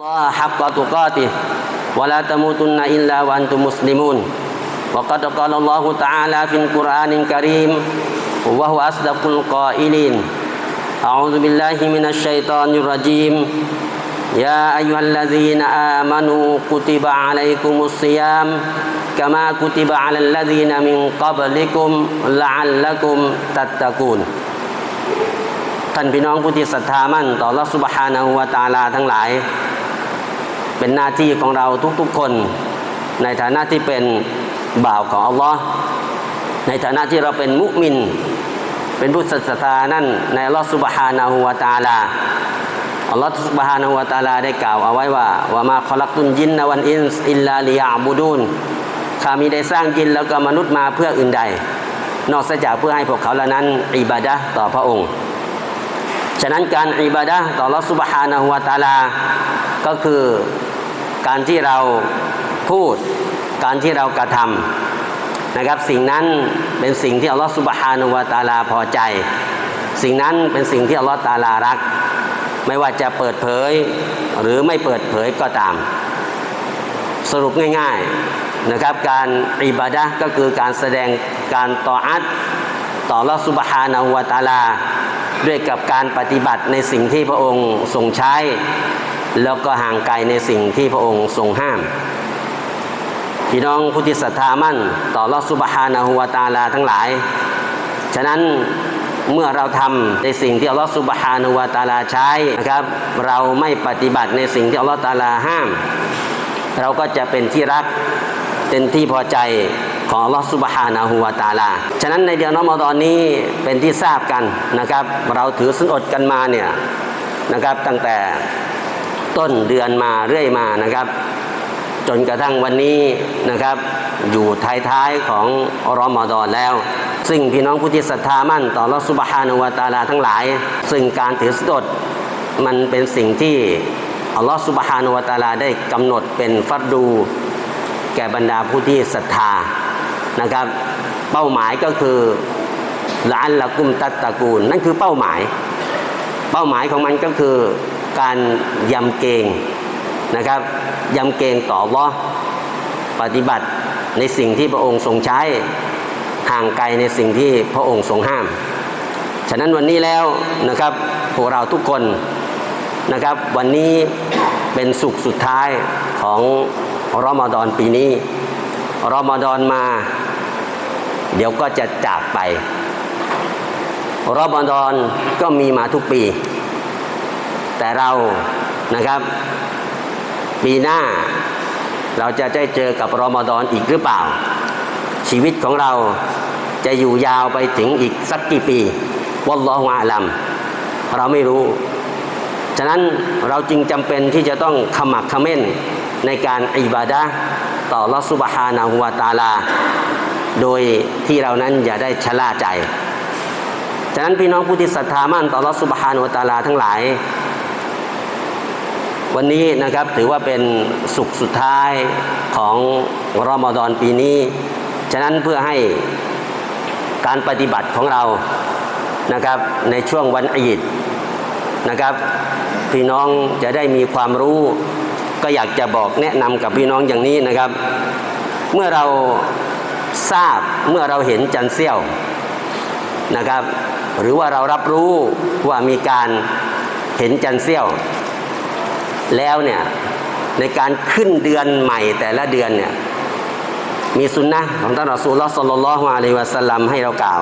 الله حق تقاته ولا تموتن إلا وأنتم مسلمون وقد قال الله تعالى في القرآن الكريم وهو أصدق القائلين أعوذ بالله من الشيطان الرجيم يا أيها الذين آمنوا كتب عليكم الصيام كما كتب على الذين من قبلكم لعلكم تتقون ท่านพี่น้องผู้ที่ศรัทธามั่นต่อรัสุบฮานาหูวาตาลาทั้งหลาย เป็นหน้าที่ของเราทุกๆคน ในฐานะที่เป็นบ่าวของอัลลอฮ์ในฐานะที่เราเป็นมุมิน เป็นผู้ศรัทธานั่นในอัลลอฮ์สุบฮานาหูวาตาลาอัลลอฮ์สุบฮานาหูวาตาลาได้กล่าวเอาไว้ว่าว่ามาคอลักตุนยินนวันอินอิลลาลิยาบูดูนข้ามีได้สร้างยินแล้วก็มนุษย์มาเพื่ออื่นใด นอกจากเพื่อให้พวกเขาเหล่านั้นอิบาดะต่อพระองค์ ฉะนั้นการอิบาดะต่อลอสุบฮานะฮุวาตาลาก็คือ การที่เราพูด การที่เรากระทำนะครับ สิ่งนั้นเป็นสิ่งที่อัลลอฮฺสุบฮานุวาตาลาพอใจ สิ่งนั้นเป็นสิ่งที่อัลลอฮฺตาลารัก ไม่ว่าจะเปิดเผยหรือไม่เปิดเผยก็ตาม สรุปง่ายๆนะครับ การอิบาดะก็คือการแสดงการต่ออัดต่อลอสุบฮานุวาตาลาด้วยกับการปฏิบัติในสิ่งที่พระองค์ทรงใช้ แล้วก็ห่างไกลในสิ่งที่พระองค์ทรงห้าม พี่น้องผู้ที่ศรัทธามั่น ต่อลอสุบฮานะฮุวตาลาทั้งหลาย ฉะนั้นเมื่อเราทำในสิ่งที่อัลลอฮฺสุบฮานะฮูวาตาลาใช้นะครับ เราไม่ปฏิบัติในสิ่งที่อัลลอฮฺตาลาห้าม เราก็จะเป็นที่รักเป็นที่พอใจของอัลลอฮฺสุบฮานะฮูวาตาลา ฉะนั้นในเดือนรอมฎอนนี้เป็นที่ทราบกันนะครับ เราถือสุนอดกันมาเนี่ยนะครับตั้งแต่ ต้นเดือนมาเรื่อยมานะครับ จนกระทั่งวันนี้นะครับ อยู่ท้ายๆของรอมฎอนแล้ว ซึ่งพี่น้องผู้ที่ศรัทธามั่นต่อรอสุบฮานุวาตาลาทั้งหลาย ซึ่งการถือสดดมันเป็นสิ่งที่อัลลอฮฺสุบฮานุวาตาลาได้กำหนดเป็นฟัดดู แก่บรรดาผู้ที่ศรัทธานะครับ เป้าหมายก็คือละอันละกุมตัตตะกูล นั่นคือเป้าหมาย เป้าหมายของมันก็คือ การยำเกงนะครับยำเกงต่ออัลลอฮ์ปฏิบัติในสิ่งที่พระองค์ทรงใช้ห่างไกลในสิ่งที่พระองค์ทรงห้าม ฉะนั้นวันนี้แล้วนะครับพวกเราทุกคนนะครับ วันนี้เป็นสุขสุดท้ายของรอมฎอนปีนี้รอมฎอนมา เดี๋ยวก็จะจากไปรอมฎอนก็มีมาทุกปี แต่เรานะครับ ปีหน้าเราจะได้เจอกับรอมฎอนอีกหรือเปล่า ชีวิตของเราจะอยู่ยาวไปถึงอีกสักกี่ปีวัลลอฮุอาลัมเราไม่รู้ ฉะนั้นเราจึงจำเป็นที่จะต้องขมักเขม้นในการอิบาดะต่อลอสุบฮานาหัวตาลา โดยที่เรานั้นอย่าได้ชะล่าใจ ฉะนั้นพี่น้องผู้ที่ศรัทธามั่นต่อลอสุบฮานาหัวตาลาทั้งหลาย วันนี้นะครับถือว่าเป็นสุขสุดท้ายของรอมฎอนปีนี้ ฉะนั้นเพื่อให้การปฏิบัติของเรานะครับในช่วงวันอีดนะครับพี่น้องจะได้มีความรู้ ก็อยากจะบอกแนะนำกับพี่น้องอย่างนี้นะครับ เมื่อเราทราบเมื่อเราเห็นจันเซี่ยวนะครับ หรือว่าเรารับรู้ว่ามีการเห็นจันเซี่ยว แล้วเนี่ยในการขึ้นเดือนใหม่แต่ละเดือนเนี่ยมีสุนนะของท่านรอซูลลอฮ์สัลลัลลอฮุอะลัยวะสัลลัมให้เรากล่าว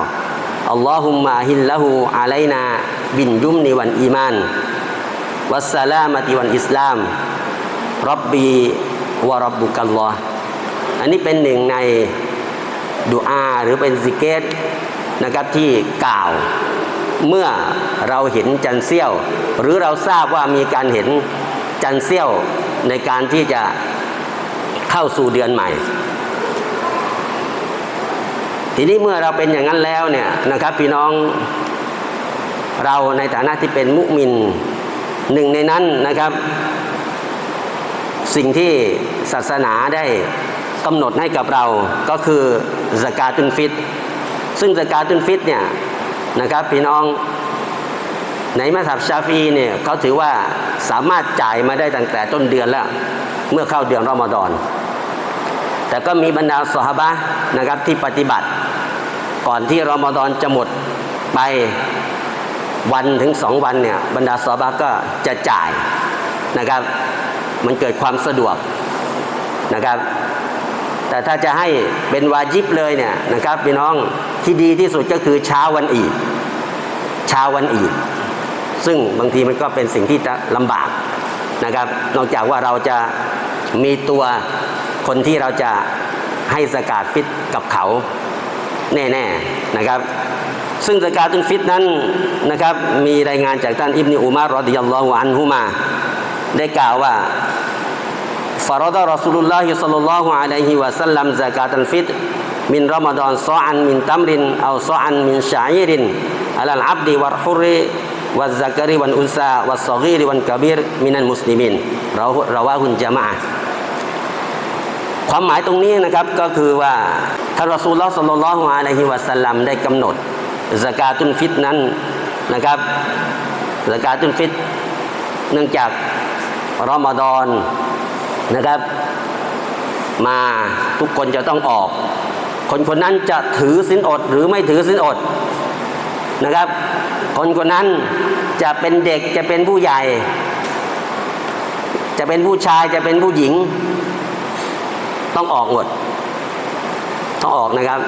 อัลลอฮุมมะฮิลละหูอะไลนาบินยุมนิวันอีมานวัสสลามติวันอิสลามรับบีวะรับบุกัลลอฮ์อันนี้เป็นหนึ่งในดุอาหรือเป็นซิกเกตนะครับที่กล่าว เมื่อเราเห็นจันเซี่ยว หรือเราทราบว่ามีการเห็น จันเซี่ยวในการที่จะเข้าสู่เดือนใหม่ ทีนี้เมื่อเราเป็นอย่างนั้นแล้วเนี่ยนะครับ พี่น้องเราในฐานะที่เป็นมุมินหนึ่งในนั้นนะครับ สิ่งที่ศาสนาได้กำหนดให้กับเราก็คือสกาตุนฟิต ซึ่งสกาตุนฟิตเนี่ยนะครับ พี่น้อง ในมัสยิดชาฟีเนี่ยเขาถือว่าสามารถจ่ายมาได้ตั้งแต่ต้นเดือนแล้ว เมื่อเข้าเดือนรอมฎอน แต่ก็มีบรรดาสหบะนะครับที่ปฏิบัติ ก่อนที่รอมฎอนจะหมดไปวันถึงสองวันเนี่ยบรรดาสหบะก็จะจ่ายนะครับ มันเกิดความสะดวกนะครับ แต่ถ้าจะให้เป็นวาจิบเลยเนี่ยนะครับพี่น้องที่ดีที่สุดก็คือเช้าวันอีดเช้าวันอีด ซึ่งบางทีมันก็เป็นสิ่งที่ลำบากนะครับ นอกจากว่าเราจะมีตัวคนที่เราจะให้สกาดฟิตกับเขาแน่ ๆนะครับ ซึ่งสกาตุนฟิตนั้นนะครับ มีรายงานจากท่านอิบนิอุมารอดิยัลลอฮุอันฮุมา ได้กล่าวว่าฟารดะรอสูลุลลอฮิสัลลัลลอฮุอะลัยฮิวะสัลลัมสกาตุนฟิตมินรอมฎอนซออันมินตัมรินเอาซออันมินชาอิรินอัลลอับดีวะรฮุริ วัดซักรีวันอุซาวัดซอกีรีวันกะบีรมินันมุสลิมินเราเราว่าหุณจามาความหมายตรงนี้นะครับก็คือว่าท่านรอซูลลอฮ์สัลลัลลอฮุอะลัยฮิวะสัลลัมได้กำหนดสกาตุนฟิตนั้นนะครับสกาตุนฟิต เนื่องจากรอมฎอนนะครับ มาทุกคนจะต้องออก คนคนนั้นจะถือสินอดหรือไม่ถือสินอดนะครับ คนคนนั้นจะเป็นเด็กจะเป็นผู้ใหญ่ จะเป็นผู้ชายจะเป็นผู้หญิง ต้องออกหมด ต้องออกนะครับ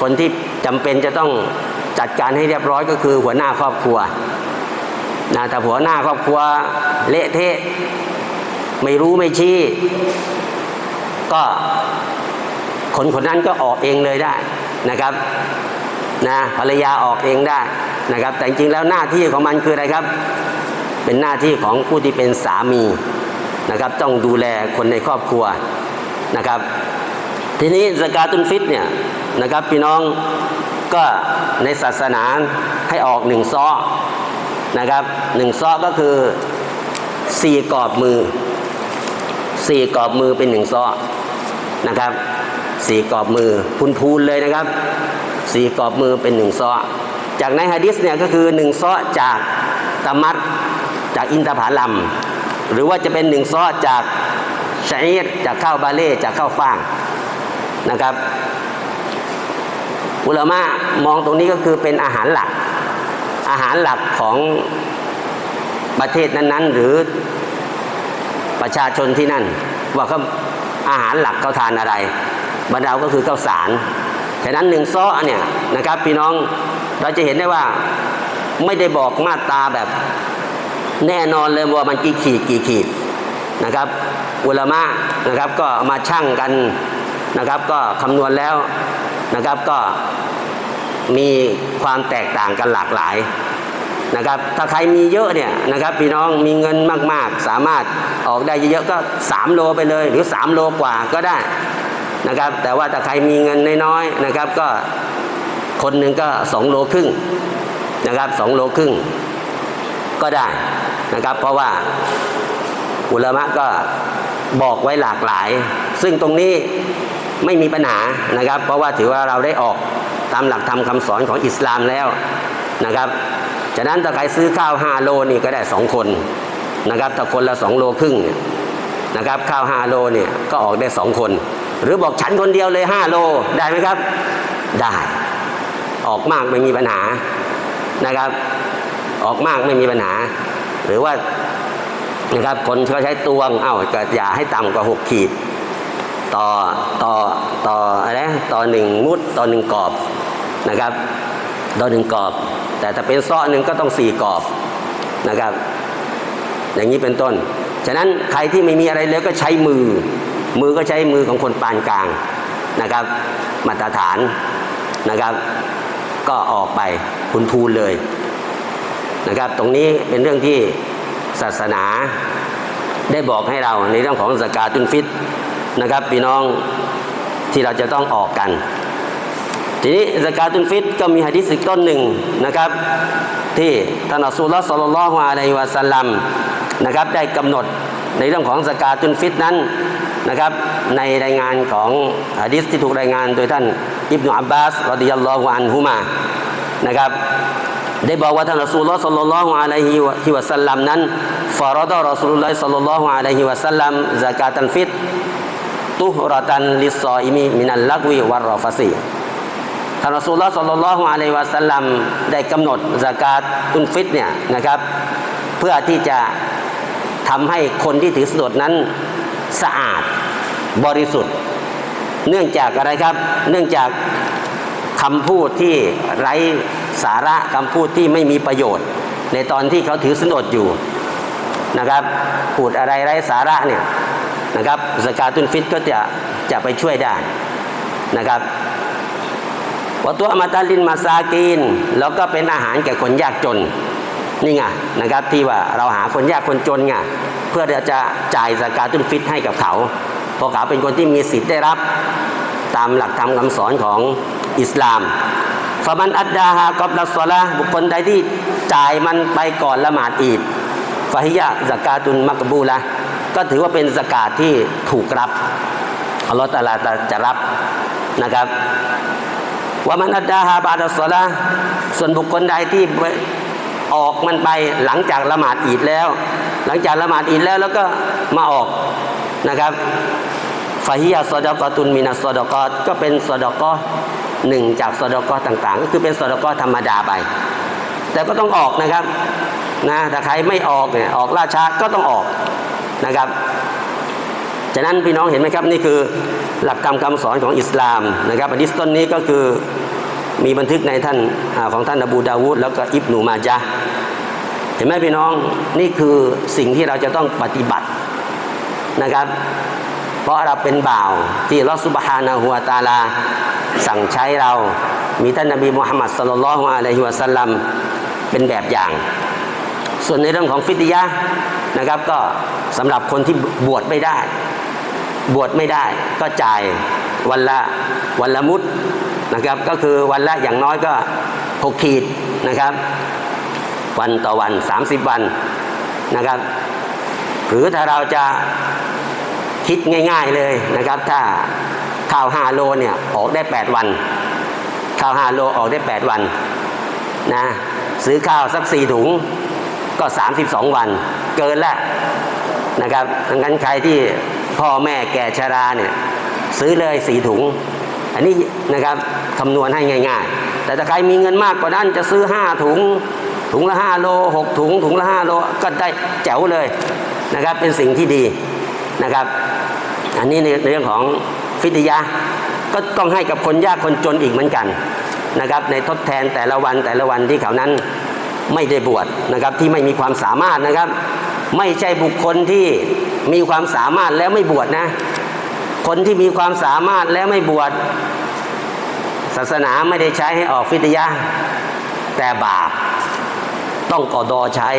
คนที่จำเป็นจะต้องจัดการให้เรียบร้อยก็คือหัวหน้าครอบครัวนะแต่หัวหน้าครอบครัวเละเทะไม่รู้ไม่ชี้ ก็คนคนนั้นก็ออกเองเลยได้นะครับนะภรรยาออกเองได้ นะครับ แต่จริงๆแล้วหน้าที่ของมันคืออะไรครับ เป็นหน้าที่ของผู้ที่เป็นสามีนะครับ ต้องดูแลคนในครอบครัวนะครับ ทีนี้สกาตุนฟิตเนี่ยนะครับพี่น้องก็ในศาสนาให้ออกหนึ่งซ้อนะครับหนึ่งซ้อก็คือสี่กรอบมือสี่กรอบมือเป็นหนึ่งซ้อนะครับสี่กรอบมือพูนพูนเลยนะครับสี่กรอบมือเป็นหนึ่งซ้อ จากในฮะดิษเนี่ยก็คือหนึ่งซ้อจากตะมัดจากอินทผลัม หรือว่าจะเป็นหนึ่งซ้อจากชัยดจากข้าวบาเล่จากข้าวฟ่างนะครับอุลามะมองตรงนี้ก็คือเป็นอาหารหลัก อาหารหลักของประเทศนั้นๆ หรือประชาชนที่นั่น ว่าเขาอาหารหลักเขาทานอะไรบรรดาก็คือข้าวสารฉะนั้นหนึ่งซ้อเนี่ยนะครับ พี่น้อง เราจะเห็นได้ว่าไม่ได้บอกมาตราแบบแน่นอนเลยว่ามันกี่ขีดกี่ขีดนะครับ อุลมะนะครับก็มาชั่งกันนะครับ ก็คำนวณแล้วนะครับก็มีความแตกต่างกันหลากหลายนะครับ ถ้าใครมีเยอะเนี่ยนะครับ พี่น้องมีเงินมากๆ สามารถออกได้เยอะๆก็ 3 โลไปเลยหรือ 3 โลกว่าก็ได้นะครับ แต่ว่าถ้าใครมีเงินน้อยๆนะครับ ก็ คนหนึ่งก็2โลครึ่งนะครับ2โลครึ่งก็ได้นะครับ เพราะว่าอุลามะก็บอกไว้หลากหลาย ซึ่งตรงนี้ไม่มีปัญหานะครับ เพราะว่าถือว่าเราได้ออกตามหลักธรรมคำสอนของอิสลามแล้วนะครับฉะนั้นถ้าใครซื้อข้าว5โลนี่ก็ได้ 2 คนนะครับถ้าคนละ 2 โลครึ่งเนี่ยนะครับข้าว 5 โลเนี่ยก็ออกได้ 2 คน หรือบอกฉันคนเดียวเลย 5 โลได้ไหมครับ ได้ ออกมากไม่มีปัญหานะครับ ออกมากไม่มีปัญหา หรือว่านะครับคนเขาใช้ตวงเอ้าก็อย่าให้ต่ำกว่า 6 ขีด ต่อต่อต่ออะไรต่อหนึ่งมุดต่อหนึ่งกรอบนะครับต่อหนึ่งกรอบ แต่ถ้าเป็นซ้อหนึ่งก็ต้องสี่กรอบนะครับ อย่างนี้เป็นต้น ฉะนั้นใครที่ไม่มีอะไรเลยก็ใช้มือ มือก็ใช้มือของคนปานกลางนะครับ มาตรฐานนะครับ ก็ออกไปพูนพูนเลยนะครับ ตรงนี้เป็นเรื่องที่ศาสนาได้บอกให้เราในเรื่องของสกาตุนฟิตนะครับพี่น้องที่เราจะต้องออกกัน ทีนี้สกาตุนฟิตก็มีหะดีษอีกต้นหนึ่งนะครับ ที่ท่านอัสซุลสลลัลลอฮุอะลัยฮิวะสัลลัมนะครับได้กำหนดในเรื่องของสกาตุนฟิตนั้น นะครับ ในรายงานของหะดีษที่ถูกรายงานโดยท่านอิบนุอับบาสรดิยัลลอฮุอันฮุมานะครับ ได้บอกว่าท่านรอซูลลอฮ์สัลลัลลอฮุอะลัยฮิวะสัลลัมนั้นฟารอดะรอซูลุลลอฮ์สัลลัลลอฮุอะลัยฮิวะสัลลัมซะกาตัลฟิตตุฮรตันลิซออิมีมินัลลักวีวัรรอฟาซีท่านรอซูลลอฮ์สัลลัลลอฮุอะลัยฮิวะสัลลัมได้กำหนดซะกาตุลฟิตเนี่ยนะครับ เพื่อที่จะทำให้คนที่ถือสดนั้น สะอาดบริสุทธิ์ เนื่องจากอะไรครับ เนื่องจากคำพูดที่ไร้สาระคำพูดที่ไม่มีประโยชน์ ในตอนที่เขาถือสนดอยู่นะครับพูดอะไรไร้สาระเนี่ยนะครับสกาตุนฟิตก็จะจะไปช่วยได้นะครับวัตถุอมตะลินมาซากีน แล้วก็เป็นอาหารแก่คนยากจน นี่ไงนะครับที่ว่าเราหาคนยากคนจนไงเพื่อจะจ่ายสกาตุนฟิตให้กับเขาเพราะเขาเป็นคนที่มีสิทธิ์ได้รับ ตามหลักธรรมคำสอนของอิสลามฟามันอัดดาฮากอบลัสซอละบุคคลใดที่จ่ายมันไปก่อนละหมาดอีดฟาฮิยะสกาตุนมักบูละก็ถือว่าเป็นสกาดที่ถูกรับอัลลอฮฺตาลาจะรับนะครับว่ามันอัดดาฮาบาดัสซอละส่วนบุคคลใดที่ ออกมันไปหลังจากละหมาดอีดแล้ว หลังจากละหมาดอีดแล้วแล้วก็มาออกนะครับฟาฮิยาสอดกอตุนมินาสอดกอก็เป็นสอดกอหนึ่งจากสอดกอต่างๆ ก็คือเป็นสอดกอธรรมดาไป แต่ก็ต้องออกนะครับนะถ้าใครไม่ออกเนี่ยออกล่าช้าก็ต้องออกนะครับฉะนั้นพี่น้องเห็นไหมครับนี่คือหลักธรรมคำสอนของอิสลามนะครับอันนี้ต้นนี้ก็คือ มีบันทึกในท่านอของท่านอบูดาวูดแล้วก็อิบนูมาจาเห็นไหมพี่น้องนี่คือสิ่งที่เราจะต้องปฏิบัตินะครับ เพราะเราเป็นบ่าวที่ลอสุบฮานะฮัวตาลา สั่งใช้เรา มีท่านนบีมุฮัมมัดสลลัลลอฮุอะลัยฮิวะสัลลัมเป็นแบบอย่าง ส่วนในเรื่องของฟิตยะนะครับ ก็สำหรับคนที่บวชไม่ได้ บวชไม่ได้ก็จ่ายวันละวันละมุด นะครับ ก็คือวันละอย่างน้อยก็หกขีดนะครับ วันต่อวัน 30 วันนะครับ หรือถ้าเราจะคิดง่ายๆเลยนะครับ ถ้าข้าว5โลเนี่ยออกได้ 8 วันข้าว5โลออกได้ 8 วันนะซื้อข้าวสัก4ถุงก็ 32 วันเกินแล้วนะครับดังนั้นใครที่พ่อแม่แก่ชราเนี่ยซื้อเลยสี่ถุง อันนี้นะครับคำนวณให้ง่าย ๆ แต่ถ้าใครมีเงินมากกว่านั้นจะซื้อห้าถุง ถุงละห้าโลหกถุง ถุงละห้าโล ก็ได้แจ๋วเลยนะครับ เป็นสิ่งที่ดีนะครับ อันนี้ในเรื่องของฟิตยะก็ต้องให้กับคนยากคนจนอีกเหมือนกันนะครับ ในทดแทนแต่ละวันแต่ละวันที่เขานั้นไม่ได้บวชนะครับที่ไม่มีความสามารถนะครับ ไม่ใช่บุคคลที่มีความสามารถแล้วไม่บวชนะ คนที่มีความสามารถแล้วไม่บวชศาสนาไม่ได้ใช้ให้ออกฟิตยะ แต่บาปต้องกอดอใช้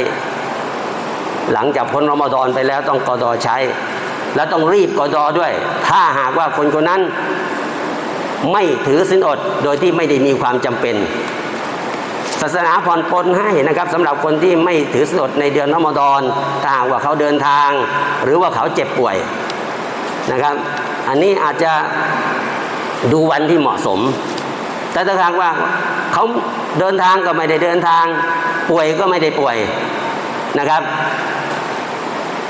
หลังจากพ้นรอมฎอนไปแล้วต้องกอดอใช้ และต้องรีบกอดอด้วย ถ้าหากว่าคนคนนั้นไม่ถือสินอดโดยที่ไม่ได้มีความจำเป็น ศาสนาผ่อนปลนให้นะครับสำหรับคนที่ไม่ถือสินอดในเดือนรอมฎอนถ้าหากว่าเขาเดินทาง หรือว่าเขาเจ็บป่วยนะครับ อันนี้อาจจะดูวันที่เหมาะสม แต่ถ้าหากว่าเขาเดินทางก็ไม่ได้เดินทาง ป่วยก็ไม่ได้ป่วยนะครับ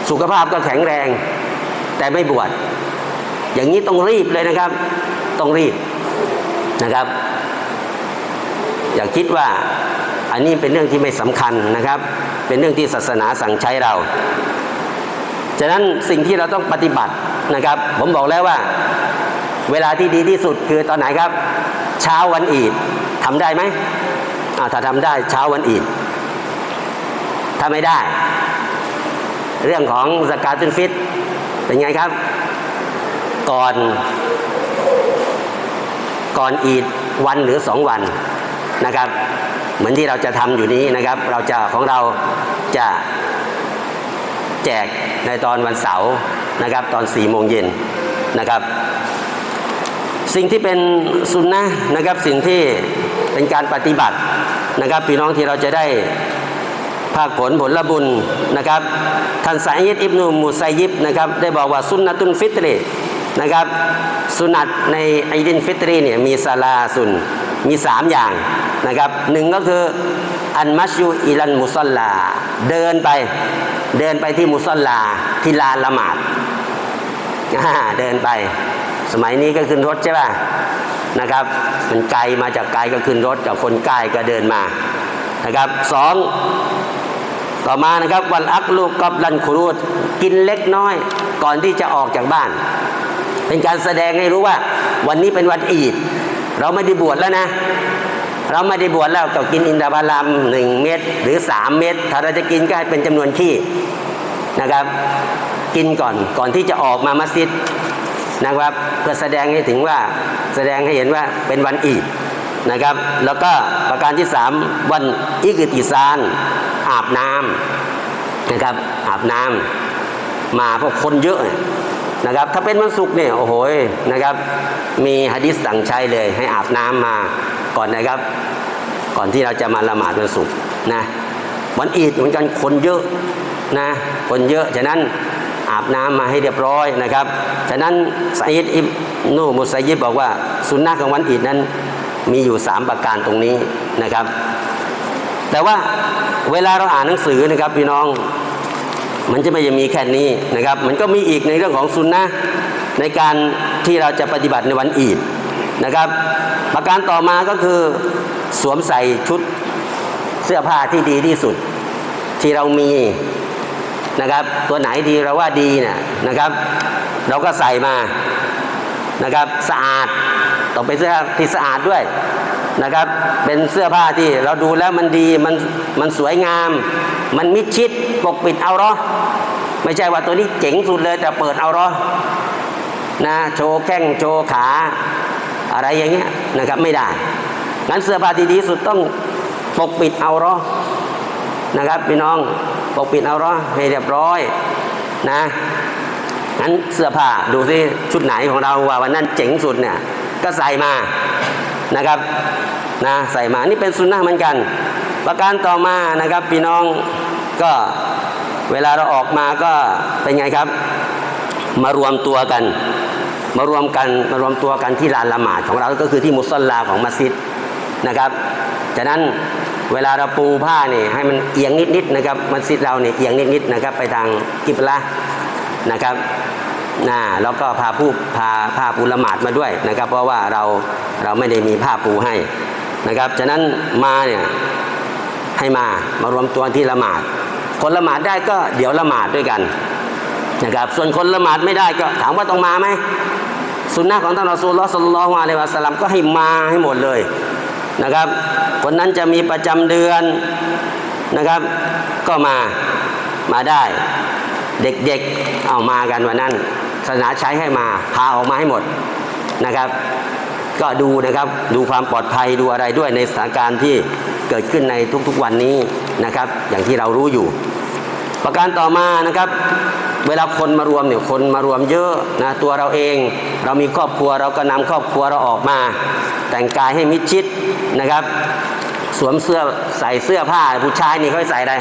สุขภาพก็แข็งแรง แต่ไม่บวชอย่างนี้ต้องรีบเลยนะครับ ต้องรีบนะครับ อย่าคิดว่าอันนี้เป็นเรื่องที่ไม่สำคัญนะครับ เป็นเรื่องที่ศาสนาสั่งใช้เรา ฉะนั้นสิ่งที่เราต้องปฏิบัตินะครับ ผมบอกแล้วว่า เวลาที่ดีที่สุดคือตอนไหนครับ เช้าวันอีดทำได้ไหมถ้าทำได้เช้าวันอีดถ้าไม่ได้ เรื่องของสกาตุนฟิต เป็นไงครับ ก่อน ก่อนอีดวันหรือสองวันนะครับ เหมือนที่เราจะทำอยู่นี้นะครับ เราจะของเราจะ แจกในตอนวันเสาร์นะครับตอนสี่โมงเย็นนะครับ สิ่งที่เป็นสุนนะนะครับสิ่งที่เป็นการปฏิบัตินะครับพี่น้องที่เราจะได้ภาคผลผลบุญนะครับท่านสายยิดอิบนุมุไซยิบนะครับได้บอกว่าสุนนะตุนฟิตรีนะครับสุนัตในไอดินฟิตรีเนี่ยมีซาลาสุนมีสามอย่างนะครับหนึ่งก็คือ อันมัชยูอิลันมุสลลา เดินไป เดินไปที่มุสลลาที่ลานละหมาดเดินไป สมัยนี้ก็ขึ้นรถใช่ป่ะนะครับ มันไกลมาจากไกลก็ขึ้นรถจากคนใกลก็เดินมานะครับสองต่อมานะครับวันอักลูกกับลันคุรูดกินเล็กน้อย ก่อนที่จะออกจากบ้าน เป็นการแสดงให้รู้ว่า วันนี้เป็นวันอีด เราไม่ได้บวชแล้วนะ เราไม่ได้บวชแล้วก็กินอินทผลัมหนึ่งเม็ดหรือสามเม็ดถ้าเราจะกินก็ให้เป็นจำนวนขี้นะครับ กินก่อนก่อนที่จะออกมามัสยิดนะครับเพื่อแสดงให้ถึงว่าแสดงให้เห็นว่าเป็นวันอีดนะครับ แล้วก็ประการที่สามวันอิกติซานอาบน้ำนะครับอาบน้ำมาเพราะคนเยอะ นะครับ ถ้าเป็นวันศุกร์เนี่ยโอ้โหนะครับ มีฮะดิษสั่งใช้เลยให้อาบน้ำมาก่อนนะครับ ก่อนที่เราจะมาละหมาดวันศุกร์นะวันอีดเหมือนกันคนเยอะนะคนเยอะฉะนั้นอาบน้ำมาให้เรียบร้อยนะครับ ฉะนั้นไซยิดอิบนูมุสัยยิบบอกว่า สุนนะของวันอีดนั้นมีอยู่สามประการตรงนี้นะครับ แต่ว่าเวลาเราอ่านหนังสือนะครับพี่น้อง มันจะไม่ยังมีแค่นี้นะครับ มันก็มีอีกในเรื่องของสุนนะในการที่เราจะปฏิบัติในวันอีดนะครับ ประการต่อมาก็คือสวมใส่ชุดเสื้อผ้าที่ดีที่สุด ที่เรามีนะครับ ตัวไหนดีเราว่าดีเนี่ยนะครับ เราก็ใส่มานะครับสะอาดต้องเป็นเสื้อผ้าที่สะอาดด้วยนะครับ เป็นเสื้อผ้าที่เราดูแล้วมันดีมันมันสวยงาม มันมิดชิดปกปิดเอารอไม่ใช่ว่าตัวนี้เจ๋งสุดเลยแต่เปิดเอารอนะโชว์แข้งโชว์ขาอะไรอย่างเงี้ยนะครับไม่ได้งั้นเสื้อผ้าที่ดีสุดต้องปกปิดเอารอนะครับพี่น้องปกปิดเอารอให้เรียบร้อยนะงั้นเสื้อผ้าดูสิชุดไหนของเราว่าวันนั้นเจ๋งสุดเนี่ยก็ใส่มานะครับนะใส่มานี่เป็นสุนนะเหมือนกัน ประการต่อมานะครับพี่น้องก็เวลาเราออกมาก็เป็นไงครับ มารวมตัวกัน มารวมกันมารวมตัวกันที่ลานละหมาดของเราก็คือที่มุสลาของมัสยิดนะครับจากนั้นเวลาเราปูผ้าเนี่ยให้มันเอียงนิดๆนะครับมัสยิดเราเนี่ยเอียงนิดๆนะครับไปทางกิบละนะครับนะแล้วก็พาผู้พาผ้าปูละหมาดมาด้วยนะครับ เพราะว่าเราเราไม่ได้มีผ้าปูให้นะครับจากนั้นมาเนี่ย ให้มามารวมตัวที่ละหมาด คนละหมาดได้ก็เดี๋ยวละหมาดด้วยกันนะครับส่วนคนละหมาดไม่ได้ก็ถามว่าต้องมาไหมสุนนะของท่านรอซูลลอฮ์สัลลัลลอฮุอะลัยวะสลลัมก็ให้มาให้หมดเลยนะครับ คนนั้นจะมีประจำเดือนนะครับ ก็มามาได้ เด็กๆเอามากันวันนั้นศาสนาใช้ให้มาพาออกมาให้หมดนะครับ ก็ดูนะครับดูความปลอดภัยดูอะไรด้วยในสถานการณ์ที่ เกิดขึ้นในทุกๆวันนี้นะครับ อย่างที่เรารู้อยู่ ประการต่อมานะครับ เวลาคนมารวมเนี่ยคนมารวมเยอะนะตัวเราเอง เรามีครอบครัวเราก็นำครอบครัวเราออกมา แต่งกายให้มิดชิดนะครับ สวมเสื้อใส่เสื้อผ้าผู้ชายนี่เขาใส่อะไร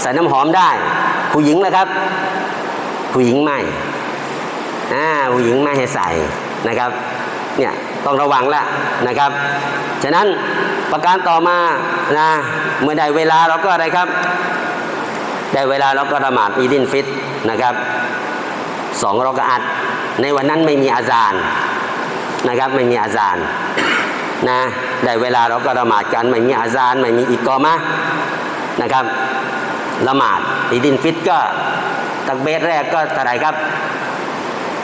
ใส่น้ำหอมได้ ผู้หญิงนะครับ ผู้หญิงไม่อ่าผู้หญิงไม่ให้ใส่นะครับ เนี่ยต้องระวังละนะครับ ฉะนั้นประการต่อมานะเมื่อได้เวลาเราก็อะไรครับได้เวลาเราก็ละหมาดอีดินฟิตนะครับสองเราก็อัดในวันนั้นไม่มีอาจารย์นะครับไม่มีอาจารย์นะได้เวลาเราก็ละหมาดกันไม่มีอาจารย์ไม่มีอีกกอมะนะครับละหมาดอีดินฟิตก็ตักเบสแรกก็เท่าไรครับ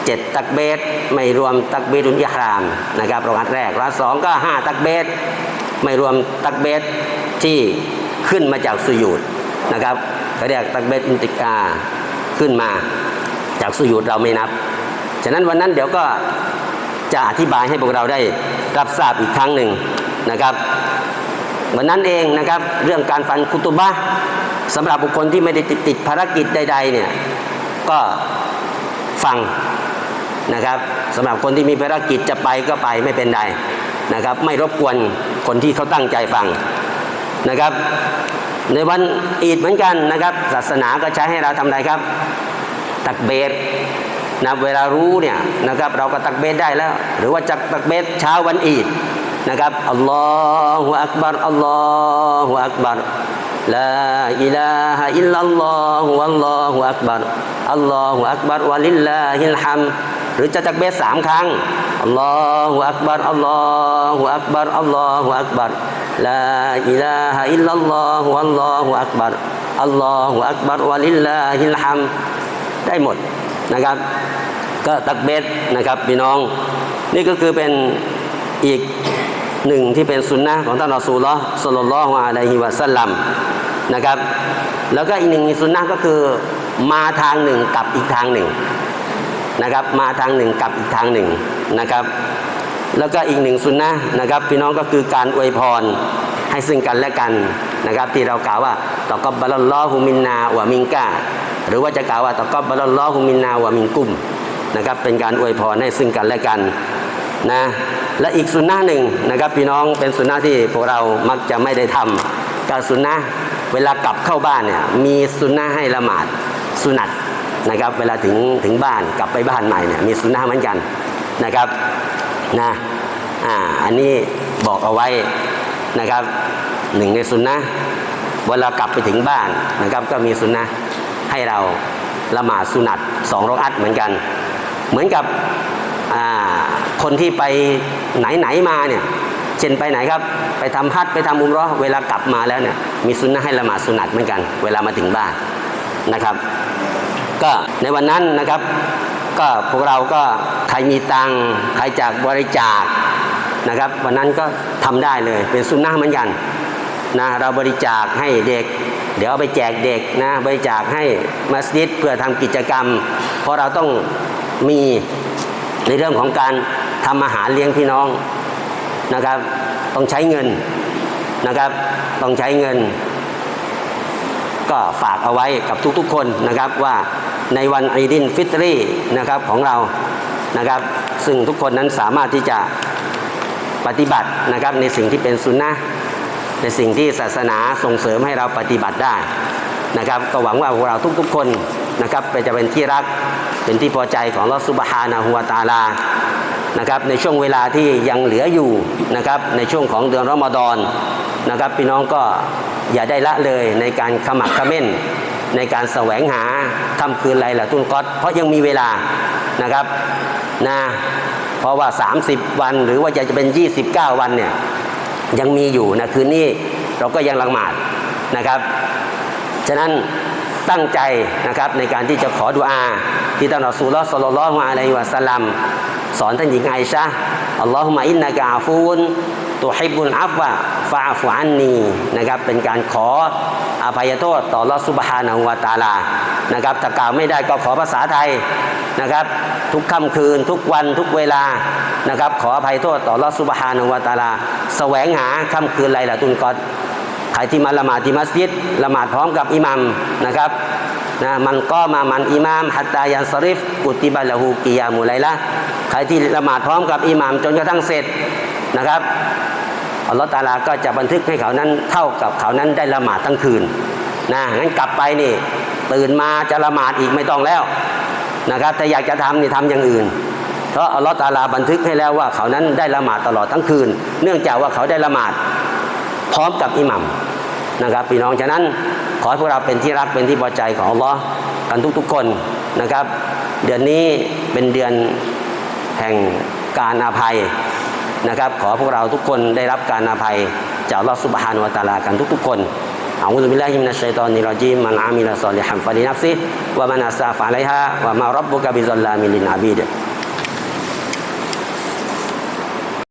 เจ็ดตักเบสไม่รวมตักเบดุนอิหรามนะครับรหัสแรกรหัสสองก็ห้าตักเบสไม่รวมตักเบสที่ขึ้นมาจากสุญูดนะครับเขาเรียกตักเบสอินติกาขึ้นมาจากสุญูดเราไม่นับ ฉะนั้นวันนั้นเดี๋ยวก็จะอธิบายให้พวกเราได้รับทราบอีกครั้งหนึ่งนะครับวันนั้นเองนะครับเรื่องการฟันคุตุบะสำหรับบุคคลที่ไม่ได้ติดติดภารกิจใดๆเนี่ยก็ฟัง นะครับสำหรับคนที่มีภารกิจจะไปก็ไปไม่เป็นไรนะครับ ไม่รบกวนคนที่เขาตั้งใจฟังนะครับ ในวันอีดเหมือนกันนะครับ ศาสนาก็ใช้ให้เราทำอะไรครับ ตักเบสนะเวลารู้เนี่ยนะครับ เราก็ตักเบสได้แล้ว หรือว่าจะตักเบสเช้าวันอีดนะครับอัลลอฮฺอักบัรอัลลอฮฺอักบัรลาอิลาฮะอิลลัลลอฮฺอัลลอฮฺอักบัรอัลลอฮฺอักบัรวะลิลลาฮิลฮัม หรือจะตักเบสสามครั้งอัลลอฮฺอักบัรอัลลอฮฺอักบัรอัลลอฮฺอักบัรลาอิลาฮะอิลลัลลอฮฺอัลลอฮฺอักบัรอัลลอฮฺอักบัรวะลิลลาฮิลฮัมได้หมดนะครับ ก็ตักเบสนะครับพี่น้อง นี่ก็คือเป็นอีกหนึ่งที่เป็นสุนนะของท่านรอซูลลอฮ์สลลลลอฮุอะลัยฮิวะสัลลัมนะครับ แล้วก็อีกหนึ่งสุนนะก็คือมาทางหนึ่งกลับอีกทางหนึ่ง นะครับมาทางหนึ่งกลับอีกทางหนึ่งนะครับ แล้วก็อีกหนึ่งสุนนะนะครับ พี่น้องก็คือการอวยพรให้ซึ่งกันและกันนะครับ ที่เรากล่าวว่าตะกอบบลลอฮุมินนาวะมิงกาหรือว่าจะกล่าวว่าตะกอบบลลอฮุมินนาวะมิงกุมนะครับเป็นการอวยพรให้ซึ่งกันและกันนะและอีกสุนนะหนึ่งนะครับ พี่น้องเป็นสุนนะที่พวกเรามักจะไม่ได้ทำการสุนนะเวลากลับเข้าบ้านเนี่ยมีสุนนะให้ละหมาดสุนัต นะครับเวลาถึงถึงบ้านกลับไปบ้านใหม่เนี่ยมีสุนนะเหมือนกันนะครับนะอ่าอันนี้บอกเอาไว้นะครับหนึ่งในสุนนะเวลากลับไปถึงบ้านนะครับก็มีสุนนะให้เราละหมาดสุนัตสองรอกอัดเหมือนกัน เหมือนกับอ่าคนที่ไปไหนไหนมาเนี่ยเช่นไปไหนครับ ไปทำพัดไปทำอุมเรอเวลากลับมาแล้วเนี่ยมีสุนนะให้ละหมาดสุนัตเหมือนกัน เวลามาถึงบ้านนะครับ ก็ในวันนั้นนะครับ ก็พวกเราก็ใครมีตังใครจากบริจาคนะครับ วันนั้นก็ทำได้เลยเป็นสุนนะเหมือนกันนะเราบริจาคให้เด็ก เดี๋ยวเอาไปแจกเด็กนะบริจาคให้มัสยิดเพื่อทำกิจกรรม เพราะเราต้องมีในเรื่องของการทำอาหารเลี้ยงพี่น้องนะครับ ต้องใช้เงินนะครับ ต้องใช้เงิน ก็ฝากเอาไว้กับทุกๆคนนะครับว่า ในวันอีดินฟิตรีนะครับของเรานะครับ ซึ่งทุกคนนั้นสามารถที่จะปฏิบัตินะครับในสิ่งที่เป็นสุนนะในสิ่งที่ศาสนาส่งเสริมให้เราปฏิบัติได้นะครับ ก็หวังว่าพวกเราทุกๆคนนะครับจะเป็นที่รักเป็นที่พอใจของลอสุบฮานะฮุวตาลานะครับในช่วงเวลาที่ยังเหลืออยู่นะครับในช่วงของเดือนรอมฎอนนะครับพี่น้องก็อย่าได้ละเลยในการขมักเขม้น ในการแสวงหาค่ำคืนไรละตุนก๊อดเพราะยังมีเวลานะครับนะเพราะว่า 30 วันหรือว่าจะจะเป็น 29 วันเนี่ยยังมีอยู่นะคืนนี้เราก็ยังละหมาดนะครับ ฉะนั้นตั้งใจนะครับในการที่จะขอดุอาที่ท่านอัสซูลลอฮ์สัลลัลลอฮุอะลัยวะสัลลัมสอนท่านหญิงไอชะอัลลอฮุมะอินนะกาฟูน ตุฮิบุลอัฟวะฟาฟูอันนีนะครับเป็นการขออภัยโทษต่อลอสุบฮานะวาตาลานะครับถ้ากล่าวไม่ได้ก็ขอภาษาไทยนะครับทุกค่ำคืนทุกวันทุกเวลานะครับขออภัยโทษต่อลอสุบฮานะวาตาลา แสวงหาค่ำคืนไรละตุนกอดใครที่มาละหมาดที่มัสยิดละหมาดพร้อมกับอิหมัมนะครับนะมันก็มามันอิหมามฮัตตายันสริฟกุติบะละหูกิยามุไลละใครที่ละหมาดพร้อมกับอิหมัมจนกระทั่งเสร็จ นะครับอัลลอฮฺตาลาก็จะบันทึกให้เขานั้นเท่ากับเขานั้นได้ละหมาดทั้งคืนนะงั้นกลับไปนี่ตื่นมาจะละหมาดอีกไม่ต้องแล้วนะครับแต่อยากจะทำนี่ทำอย่างอื่น เพราะอัลลอฮฺตาลาบันทึกให้แล้วว่าเขานั้นได้ละหมาดตลอดทั้งคืน เนื่องจากว่าเขาได้ละหมาดพร้อมกับอิหมัมนะครับพี่น้องฉะนั้นขอให้พวกเราเป็นที่รักเป็นที่พอใจของอัลลอฮ์กันทุกๆคนนะครับ เดือนนี้เป็นเดือนแห่งการอาภัย นะครับ ขอพวกเราทุกคนได้รับการอภัยจากอัลอสุบฮานุวะตาลากันทุกๆคนอาอุบิลลาฮิมินัชชัยตอนนิรรจีมันอามิลซอลิฮัมฟาลินัฟซิวะมานาซาฟะไลฮะวะมารับบุกะบิซัลลามิลินอาบีด